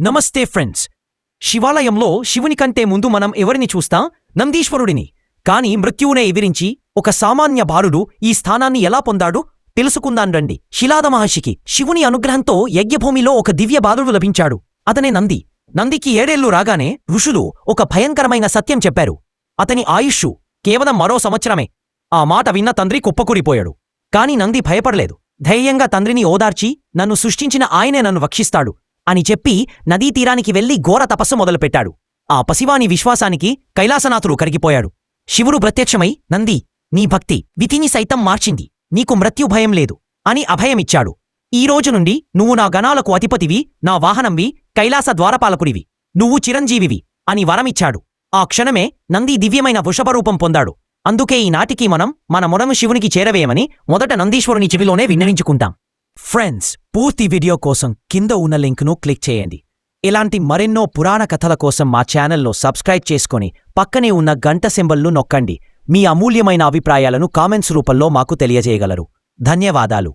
నమస్తే ఫ్రెండ్స్. శివాలయంలో శివుని కంటే ముందు మనం ఎవరిని చూస్తాం? నందీశ్వరుడిని. కాని మృత్యువునే ఎదిరించి ఒక సామాన్య బాలుడు ఈ స్థానాన్ని ఎలా పొందాడు? తెలుసుకుందాం రండి. శిలాద మహర్షికి శివుని అనుగ్రహంతో యజ్ఞభూమిలో ఒక దివ్య బాలుడు లభించాడు. అతనే నంది. నందికి ఏడేళ్ళు రాగానే ఋషులు ఒక భయంకరమైన సత్యం చెప్పారు. అతని ఆయుష్షు కేవలం మరో సంవత్సరమే. ఆ మాట విన్న తండ్రి కుప్పకూలిపోయాడు కాని నంది భయపడలేదు. ధైర్యంగా తండ్రిని ఓదార్చి నన్ను సృష్టించిన ఆయనే నన్ను రక్షిస్తాడు అని చెప్పి నదీ తీరానికి వెళ్ళి ఘోర తపస్సు మొదలుపెట్టాడు. ఆ పసివాని విశ్వాసానికి కైలాసనాథుడు కరిగిపోయాడు. శివుడు ప్రత్యక్షమై నంది నీ భక్తి విధిని సైతం మార్చింది. నీకు మృత్యు భయం లేదు అని అభయమిచ్చాడు. ఈ రోజు నుండి నువ్వు నా గణాలకు అధిపతివి నా వాహనంవి కైలాస ద్వారపాలకుడివి. నువ్వు చిరంజీవివి అని వరమిచ్చాడు. ఆ క్షణమే నంది దివ్యమైన వృషభరూపం పొందాడు. అందుకే ఈనాటికి మనం మన మొడము శివునికి చేరవేయమని మొదట నందీశ్వరుని చెవిలోనే విన్నవించుకుంటాం. ఫ్రెండ్స్ పూర్తి వీడియో కోసం కింద ఉన్న లింక్ను క్లిక్ చేయండి. ఇలాంటి మరెన్నో పురాణ కథల కోసం మా ఛానల్లో సబ్స్క్రైబ్ చేసుకొని పక్కనే ఉన్న గంట సింబల్ను నొక్కండి. మీ అమూల్యమైన అభిప్రాయాలను కామెంట్స్ రూపంలో మాకు తెలియజేయగలరు. ధన్యవాదాలు.